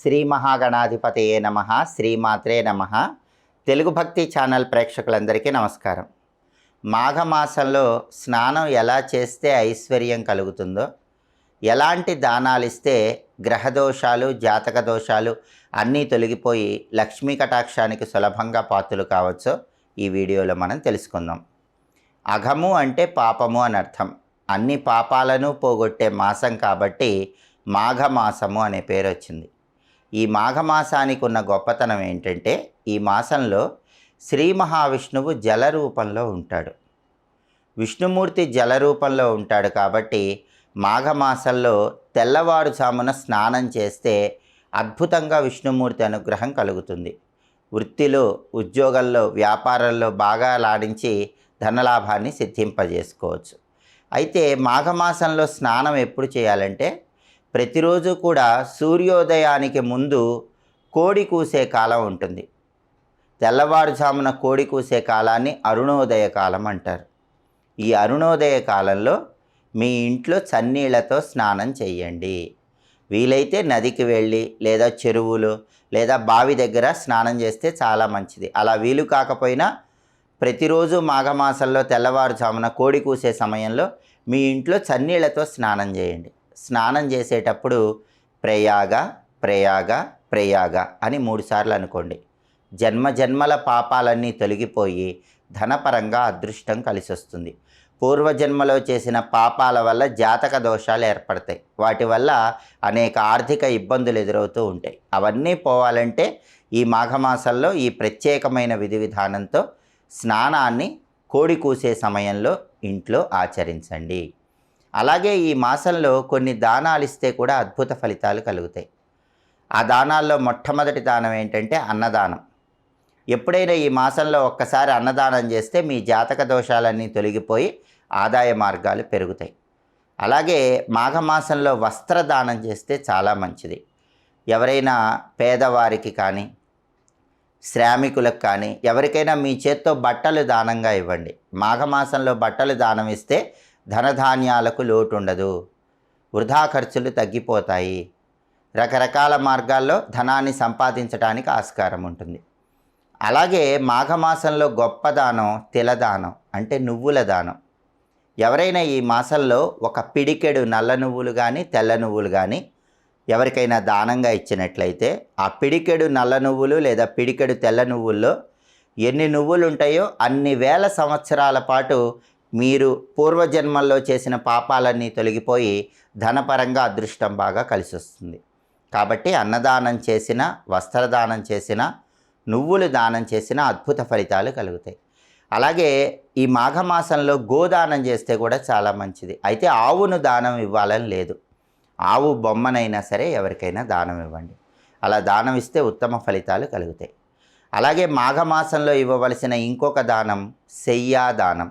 శ్రీ మహాగణాధిపతయే నమ శ్రీమాత్రే నమ. తెలుగు భక్తి ఛానల్ ప్రేక్షకులందరికీ నమస్కారం. మాఘమాసంలో స్నానం ఎలా చేస్తే ఐశ్వర్యం కలుగుతుందో ఎలాంటి దానాలు ఇస్తే గ్రహదోషాలు జాతక దోషాలు అన్నీ తొలగిపోయి లక్ష్మీ కటాక్షానికి సులభంగా పాత్రలు కావచ్చో ఈ వీడియోలో మనం తెలుసుకుందాం. అఘము అంటే పాపము అని అర్థం. అన్ని పాపాలను పోగొట్టే మాసం కాబట్టి మాఘమాసము అనే పేరు వచ్చింది ఈ మాఘమాసానికి ఉన్న గొప్పతనం ఏంటంటే ఈ మాసంలో శ్రీ మహావిష్ణువు జల రూపంలో ఉంటాడు. విష్ణుమూర్తి జల రూపంలో ఉంటాడు కాబట్టి మాఘమాసంలో తెల్లవారుజామున స్నానం చేస్తే అద్భుతంగా విష్ణుమూర్తి అనుగ్రహం కలుగుతుంది. వృత్తిలో ఉద్యోగంలో వ్యాపారంలో బాగా లాడించి ధనలాభాన్ని సిద్ధింపజేసుకోవచ్చు. అయితే మాఘమాసంలో స్నానం ఎప్పుడు చేయాలంటే ప్రతిరోజు కూడా సూర్యోదయానికి ముందు కోడి కూసే కాలం ఉంటుంది. తెల్లవారుజామున కోడి కూసే కాలాన్ని అరుణోదయ కాలం అంటారు. ఈ అరుణోదయ కాలంలో మీ ఇంట్లో చన్నీళ్ళతో స్నానం చేయండి వీలైతే నదికి వెళ్ళి లేదా చెరువులు లేదా బావి దగ్గర స్నానం చేస్తే చాలా మంచిది. అలా వీలు కాకపోయినా ప్రతిరోజు మాఘమాసంలో తెల్లవారుజామున కోడి కూసే సమయంలో మీ ఇంట్లో చన్నీళ్ళతో స్నానం చేయండి. స్నానం చేసేటప్పుడు ప్రయాగ ప్రయాగ ప్రయాగ అని మూడుసార్లు అనుకోండి. జన్మ జన్మల పాపాలన్నీ తొలగిపోయి ధనపరంగా అదృష్టం కలిసి వస్తుంది పూర్వజన్మలో చేసిన పాపాల వల్ల జాతక దోషాలు ఏర్పడతాయి. వాటి వల్ల అనేక ఆర్థిక ఇబ్బందులు ఎదురవుతూ ఉంటాయి. అవన్నీ పోవాలంటే ఈ మాఘమాసంలో ఈ ప్రత్యేకమైన విధి విధానంతో స్నానాన్ని కోడి కూసే సమయంలో ఇంట్లో ఆచరించండి. అలాగే ఈ మాసంలో కొన్ని దానాలు ఇస్తే కూడా అద్భుత ఫలితాలు కలుగుతాయి. ఆ దానాల్లో మొట్టమొదటి దానం ఏంటంటే అన్నదానం. ఎప్పుడైనా ఈ మాసంలో ఒక్కసారి అన్నదానం చేస్తే మీ జాతక దోషాలన్నీ తొలగిపోయి ఆదాయ మార్గాలు పెరుగుతాయి. అలాగే మాఘమాసంలో వస్త్రదానం చేస్తే చాలా మంచిది. ఎవరైనా పేదవారికి కానీ శ్రామికులకు కానీ ఎవరికైనా మీ చేత్తో బట్టలు దానంగా ఇవ్వండి. మాఘమాసంలో బట్టలు దానం ఇస్తే ధనధాన్యాలకు లోటు ఉండదు వృధా ఖర్చులు తగ్గిపోతాయి. రకరకాల మార్గాల్లో ధనాన్ని సంపాదించడానికి ఆస్కారం ఉంటుంది. అలాగే మాఘమాసంలో గొప్ప దానం తిలదానం అంటే నువ్వుల దానం. ఎవరైనా ఈ మాసంలో ఒక పిడికెడు నల్ల నువ్వులు కానీ తెల్ల నువ్వులు కానీ ఎవరికైనా దానంగా ఇచ్చినట్లయితే ఆ పిడికెడు నల్ల నువ్వులు లేదా పిడికెడు తెల్ల నువ్వుల్లో ఎన్ని నువ్వులు ఉంటాయో అన్ని వేల సంవత్సరాల పాటు మీరు పూర్వజన్మల్లో చేసిన పాపాలన్నీ తొలగిపోయి ధనపరంగా అదృష్టం బాగా కలిసి వస్తుంది కాబట్టి అన్నదానం చేసిన వస్త్రదానం చేసిన నువ్వులు దానం చేసిన అద్భుత ఫలితాలు కలుగుతాయి. అలాగే ఈ మాఘమాసంలో గోదానం చేస్తే కూడా చాలా మంచిది. అయితే ఆవును దానం ఇవ్వాలని లేదు. ఆవు బొమ్మనైనా సరే ఎవరికైనా దానం ఇవ్వండి. అలా దానం ఇస్తే ఉత్తమ ఫలితాలు కలుగుతాయి. అలాగే మాఘమాసంలో ఇవ్వవలసిన ఇంకొక దానం శయ్యా దానం.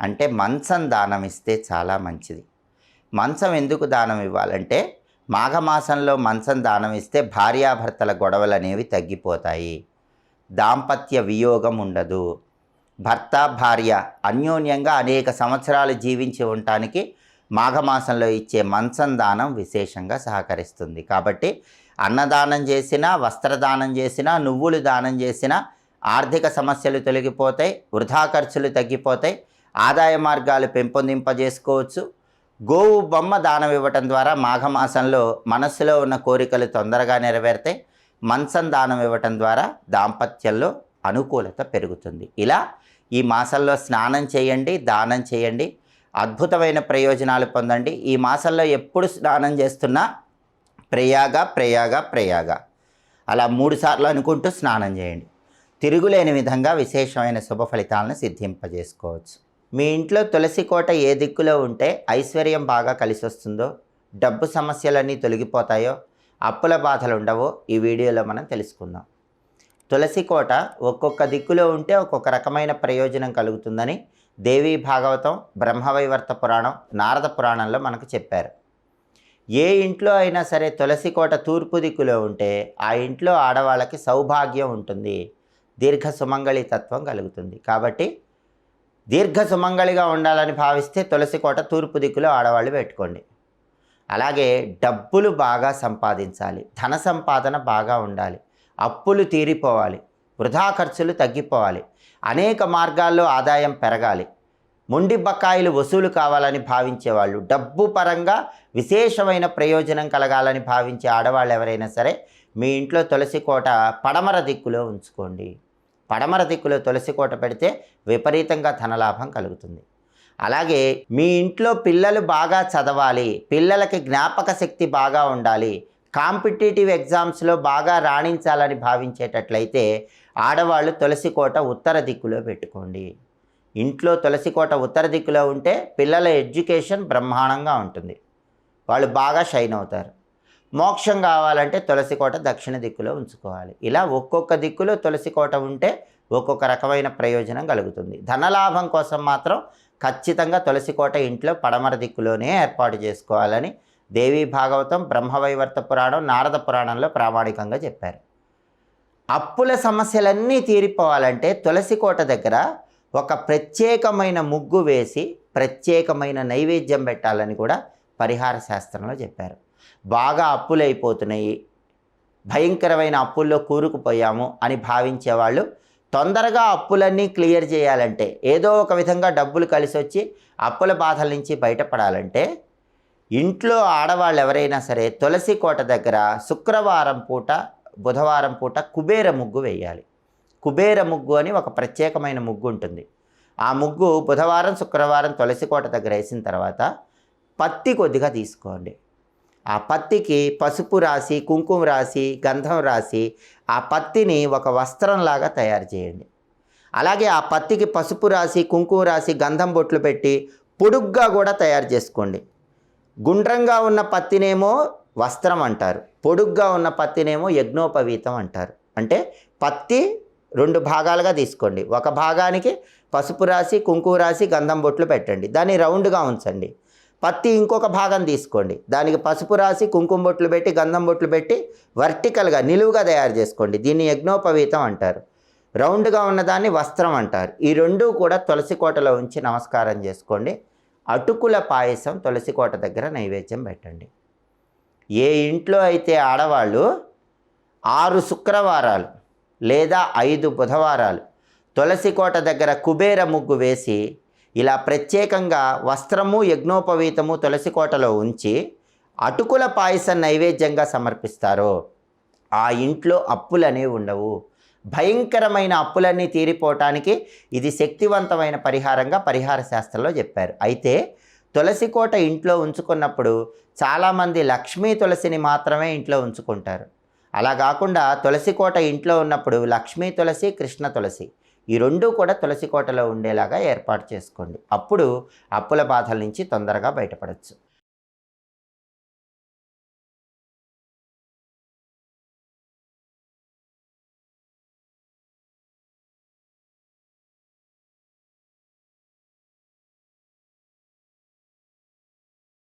అంటే మంచం దానం ఇస్తే చాలా మంచిది. మంచం ఎందుకు దానం ఇవ్వాలంటే మాఘమాసంలో మంచం దానం ఇస్తే భార్యాభర్తల గొడవలు అనేవి తగ్గిపోతాయి. దాంపత్య వియోగం ఉండదు. భర్త భార్య అన్యోన్యంగా అనేక సంవత్సరాలు జీవించి ఉండటానికి మాఘమాసంలో ఇచ్చే మంచం దానం విశేషంగా సహకరిస్తుంది. కాబట్టి అన్నదానం చేసినా వస్త్రదానం చేసినా నువ్వులు దానం చేసినా ఆర్థిక సమస్యలు తొలగిపోతాయి వృధా ఖర్చులు తగ్గిపోతాయి ఆదాయ మార్గాలు పెంపొందింపజేసుకోవచ్చు. గోవు బొమ్మ దానం ఇవ్వటం ద్వారా మాఘమాసంలో మనస్సులో ఉన్న కోరికలు తొందరగా నెరవేరుతాయి మంచం దానం ఇవ్వటం ద్వారా దాంపత్యంలో అనుకూలత పెరుగుతుంది. ఇలా ఈ మాసంలో స్నానం చేయండి దానం చేయండి అద్భుతమైన ప్రయోజనాలు పొందండి. ఈ మాసంలో ఎప్పుడు స్నానం చేస్తున్నా ప్రయాగ ప్రయాగ ప్రయాగ. అలా మూడు సార్లు అనుకుంటూ స్నానం చేయండి. తిరుగులేని విధంగా విశేషమైన శుభ ఫలితాలను సిద్ధింపజేసుకోవచ్చు. మీ ఇంట్లో తులసి కోట ఏ దిక్కులో ఉంటే ఐశ్వర్యం బాగా కలిసి వస్తుందో డబ్బు సమస్యలన్నీ తొలగిపోతాయో అప్పుల బాధలు ఉండవో ఈ వీడియోలో మనం తెలుసుకుందాం. తులసి కోట ఒక్కొక్క దిక్కులో ఉంటే ఒక్కొక్క రకమైన ప్రయోజనం కలుగుతుందని దేవీ భాగవతం బ్రహ్మవైవర్త పురాణం నారద పురాణంలో మనకు చెప్పారు. ఏ ఇంట్లో అయినా సరే తులసి కోట తూర్పు దిక్కులో ఉంటే ఆ ఇంట్లో ఆడవాళ్ళకి సౌభాగ్యం ఉంటుంది దీర్ఘ సుమంగళి తత్వం కలుగుతుంది. కాబట్టి దీర్ఘ సుమంగళిగా ఉండాలని భావిస్తే తులసి కోట తూర్పు దిక్కులో ఆడవాళ్ళు పెట్టుకోండి. అలాగే డబ్బులు బాగా సంపాదించాలి ధన సంపాదన బాగా ఉండాలి అప్పులు తీరిపోవాలి వృధా ఖర్చులు తగ్గిపోవాలి అనేక మార్గాల్లో ఆదాయం పెరగాలి మొండి బకాయిలు వసూలు కావాలని భావించేవాళ్ళు డబ్బు పరంగా విశేషమైన ప్రయోజనం కలగాలని భావించే ఆడవాళ్ళు ఎవరైనా సరే మీ ఇంట్లో తులసి కోట పడమర దిక్కులో ఉంచుకోండి. పడమర దిక్కులో తులసి కోట పెడితే విపరీతంగా ధనలాభం కలుగుతుంది. అలాగే మీ ఇంట్లో పిల్లలు బాగా చదవాలి పిల్లలకి జ్ఞాపక శక్తి బాగా ఉండాలి కాంపిటేటివ్ ఎగ్జామ్స్లో బాగా రాణించాలని భావించేటట్లయితే ఆడవాళ్ళు తులసి కోట ఉత్తర దిక్కులో పెట్టుకోండి. ఇంట్లో తులసి కోట ఉత్తర దిక్కులో ఉంటే పిల్లల ఎడ్యుకేషన్ బ్రహ్మాండంగా ఉంటుంది. వాళ్ళు బాగా షైన్ అవుతారు. మోక్షం కావాలంటే తులసి కోట దక్షిణ దిక్కులో ఉంచుకోవాలి. ఇలా ఒక్కొక్క దిక్కులో తులసి కోట ఉంటే ఒక్కొక్క రకమైన ప్రయోజనం కలుగుతుంది. ధనలాభం కోసం మాత్రం ఖచ్చితంగా తులసి కోట ఇంట్లో పడమర దిక్కులోనే ఏర్పాటు చేసుకోవాలని దేవీ భాగవతం బ్రహ్మవైవర్త పురాణం నారద పురాణంలో ప్రామాణికంగా చెప్పారు. అప్పుల సమస్యలన్నీ తీరిపోవాలంటే తులసి కోట దగ్గర ఒక ప్రత్యేకమైన ముగ్గు వేసి ప్రత్యేకమైన నైవేద్యం పెట్టాలని కూడా పరిహార శాస్త్రంలో చెప్పారు. బాగా అప్పులు అయిపోతున్నాయి భయంకరమైన అప్పుల్లో కూరుకుపోయాము అని భావించేవాళ్ళు తొందరగా అప్పులన్నీ క్లియర్ చేయాలంటే ఏదో ఒక విధంగా డబ్బులు కలిసి వచ్చి అప్పుల బాధల నుంచి బయటపడాలంటే ఇంట్లో ఆడవాళ్ళు ఎవరైనా సరే తులసి కోట దగ్గర శుక్రవారం పూట బుధవారం పూట కుబేర ముగ్గు వేయాలి. కుబేర ముగ్గు అని ఒక ప్రత్యేకమైన ముగ్గు ఉంటుంది. ఆ ముగ్గు బుధవారం శుక్రవారం తులసి కోట దగ్గర వేసిన తర్వాత పత్తి కొద్దిగా తీసుకోండి. ఆ పత్తికి పసుపు రాసి కుంకుమ రాసి గంధం రాసి ఆ పత్తిని ఒక వస్త్రంలాగా తయారు చేయండి. అలాగే ఆ పత్తికి పసుపు రాసి కుంకుమ రాసి గంధం బొట్లు పెట్టి పొడుగ్గా కూడా తయారు చేసుకోండి. గుండ్రంగా ఉన్న పత్తినేమో వస్త్రం అంటారు. పొడుగ్గా ఉన్న పత్తినేమో యజ్ఞోపవీతం అంటారు. అంటే పత్తి రెండు భాగాలుగా తీసుకోండి. ఒక భాగానికి పసుపు రాసి కుంకుమ రాసి గంధం బొట్లు పెట్టండి. దాన్ని రౌండ్గా ఉంచండి. పత్తి ఇంకొక భాగం తీసుకోండి. దానికి పసుపు రాసి కుంకుమ బొట్లు పెట్టి గంధం బొట్లు పెట్టి వర్టికల్గా నిలువుగా తయారు చేసుకోండి. దీన్ని యజ్ఞోపవీతం అంటారు. రౌండ్గా ఉన్నదాన్ని వస్త్రం అంటారు. ఈ రెండూ కూడా తులసి కోటలో ఉంచి నమస్కారం చేసుకోండి. అటుకుల పాయసం తులసి కోట దగ్గర నైవేద్యం పెట్టండి. ఏ ఇంట్లో అయితే ఆడవాళ్ళు ఆరు శుక్రవారాలు లేదా ఐదు బుధవారాలు తులసి కోట దగ్గర కుబేర ముగ్గు వేసి ఇలా ప్రత్యేకంగా వస్త్రము యజ్ఞోపవీతము తులసి కోటలో ఉంచి అటుకుల పాయసం నైవేద్యంగా సమర్పిస్తారు. ఆ ఇంట్లో అప్పులనేవి ఉండవు. భయంకరమైన అప్పులన్నీ తీరిపోవటానికి ఇది శక్తివంతమైన పరిహారంగా పరిహార శాస్త్రంలో చెప్పారు. అయితే తులసి కోట ఇంట్లో ఉంచుకున్నప్పుడు చాలామంది లక్ష్మీ తులసిని మాత్రమే ఇంట్లో ఉంచుకుంటారు. అలా కాకుండా తులసి కోట ఇంట్లో ఉన్నప్పుడు లక్ష్మీ తులసి కృష్ణ తులసి ఈ రెండూ కూడా తులసి కోటలో ఉండేలాగా ఏర్పాటు చేసుకోండి. అప్పుడు అప్పుల బాధల నుంచి తొందరగా బయటపడవచ్చు